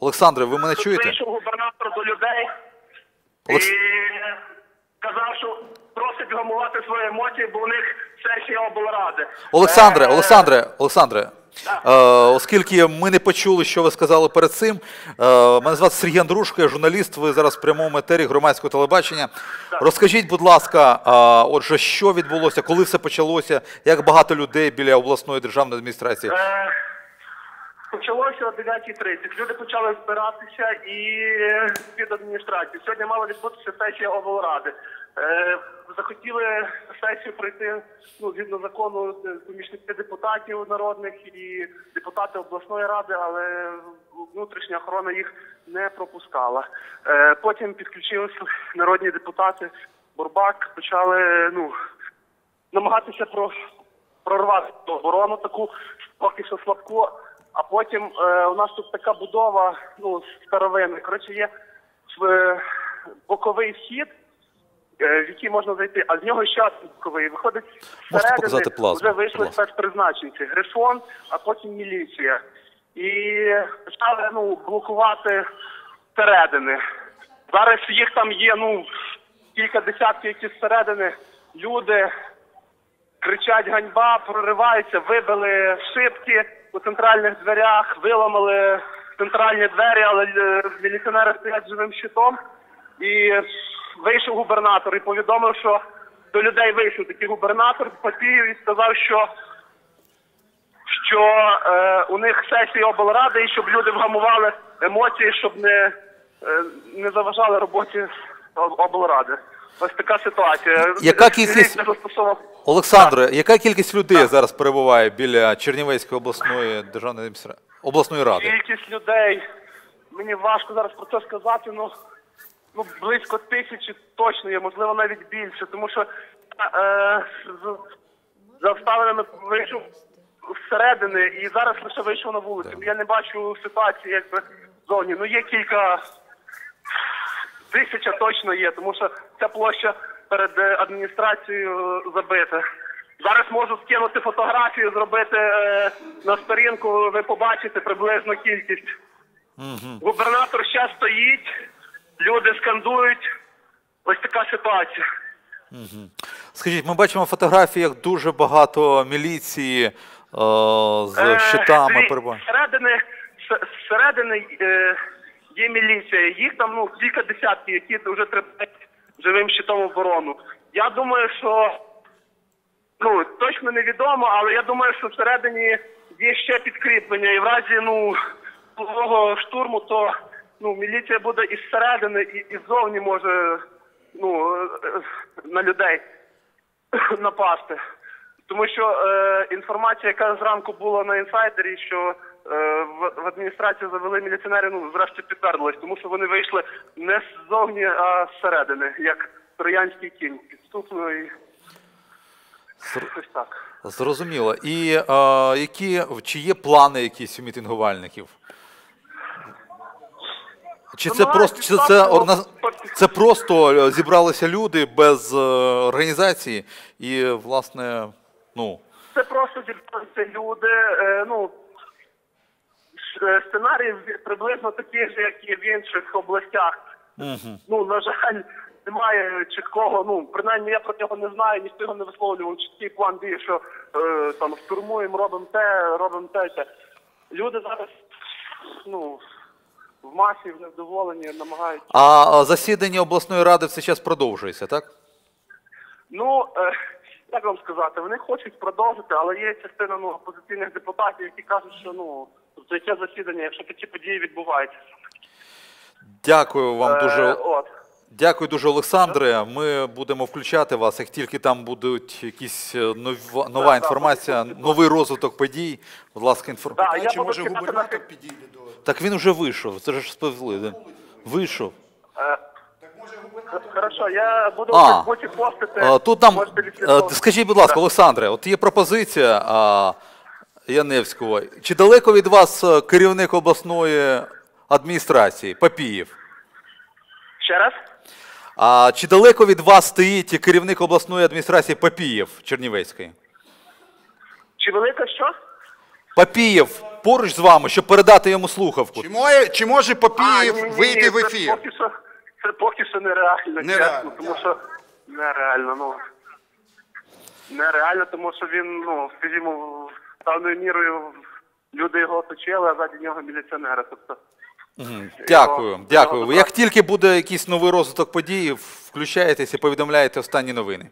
Олександре, ви мене чуєте? Губернатор до людей Олекс- і казав, що просить гамувати свої емоції, бо у них сесія облради. Олександре, Е, Олександре, Олександре. Е, оскільки ми не почули, що ви сказали перед цим, е, мене звати Сергій Андрушко, я журналіст. Ви зараз в прямому етері громадського телебачення. Розкажіть, будь ласка, е, отже, що відбулося, коли все почалося, як багато людей біля обласної державної адміністрації? Е, Почалося о 9.30. Люди почали збиратися і під адміністрацію. Сьогодні мала відбутися сесія облради. Е, захотіли сесію пройти ну, згідно закону е, помічники депутатів народних і депутати обласної ради, але внутрішня охорона їх не пропускала. Е, потім підключилися народні депутати. Бурбак почали ну, намагатися про, прорвати оборону таку поки що слабко. А потім е, у нас тут така будова, ну, старовинна. Коротше, є е, боковий вхід, е, в який можна зайти, а з нього ще боковий. Виходить, Можете всередини показати плазму, вже будь вийшли ласка. спецпризначенці, грифон, а потім міліція. І почали ну, блокувати всередини. Зараз їх там є ну, кілька десятків, які зсередини люди кричать ганьба, прориваються, вибили шибки у центральних дверях, виламали центральні двері, але е, міліціонери стоять живим щитом. І вийшов губернатор і повідомив, що до людей вийшов такий губернатор Папієв і сказав, що що е, у них сесія облради, і щоб люди вгамували емоції, щоб не, е, не заважали роботі об- облради. Ось така ситуація. Яка кількість- Олександре, яка кількість людей зараз перебуває біля Чернівецької обласної державної обласної ради? Кількість людей. Мені важко зараз про це сказати, ну, ну близько тисячі точно є, можливо, навіть більше, тому що е, з, за обставинами вийшов всередини і зараз лише вийшов на вулицю. Я не бачу ситуації якби зовні. Ну є кілька тисяча точно є, тому що ця площа перед е, адміністрацією е, забита. Зараз можу скинути фотографію, зробити е, на сторінку, ви побачите приблизно кількість. Губернатор ще стоїть, люди скандують. Ось така ситуація. Скажіть, ми бачимо фотографії, як дуже багато міліції е, з Е, щитами перебуває. Зсередини, зсередини е, є міліція, їх там ну, кілька десятків, які вже тримають живим щитом оборону. Я думаю, що ну, точно невідомо, але я думаю, що всередині є ще підкріплення. І в разі ну, нового штурму, то ну, міліція буде і зсередини, і, і ззовні може ну, е, на людей напасти. Тому що е, інформація, яка зранку була на інсайдері, що в, в адміністрацію завели міліціонери, ну зрештою підтвердилось, тому що вони вийшли не ззовні, а зсередини, як троянський кінь. Підступно і Зр- ось так. Зрозуміло. І е, які чи є плани якісь у мітингувальників? Чи це просто чи це, це просто е, зібралися люди без е, організації і, власне, ну. Це просто зібралися люди. Е, ну, е, сценарій приблизно такий же, як і в інших областях. Ну, на жаль, немає чіткого, ну, принаймні я про нього не знаю, ніхто його не висловлював. Чіткий план дії, що е, там штурмуємо, робимо те, робимо те, те. Люди зараз, ну, в масі в невдоволені, намагаються. А е, засідання обласної ради в цей час продовжується, так? Ну, е, як вам сказати, вони хочуть продовжити, але є частина ну, опозиційних депутатів, які кажуть, що ну, яке засідання, якщо такі події відбуваються. Дякую вам Е, дуже. от. Дякую дуже, Олександре. Ми будемо включати вас, як тільки там будуть якісь е, нова, нова інформація, новий розвиток подій. Будь ласка, інформ... Да, я чи буду може на губернатор підійде до. Так він вже вийшов. Це ж сповіли. Да? Вийшов. Е, Так може губернатор. Хорошо, я буду А. Фейсбуці постити. Тут там, можете е, відслідковувати. скажіть, будь ласка, Олександре, от є пропозиція а, Яневського. Чи далеко від вас е, керівник обласної адміністрації Папієв? Ще раз? А чи далеко від вас стоїть керівник обласної адміністрації Папієв Чернівецької? Чи велика що? Папієв поруч з вами, щоб передати йому слухавку? Чи може, чи може А, Папієв ні, ні, ні, вийти в це ефір? Поки що, це поки що нереально, Нереально. чесно, тому що нереально, ну. Нереально, тому що він, ну, скажімо, певною мірою люди його оточили, а заді нього міліціонери. Тобто, Дякую, його- дякую. Як тільки буде якийсь новий розвиток подій, включаєтесь і повідомляєте останні новини.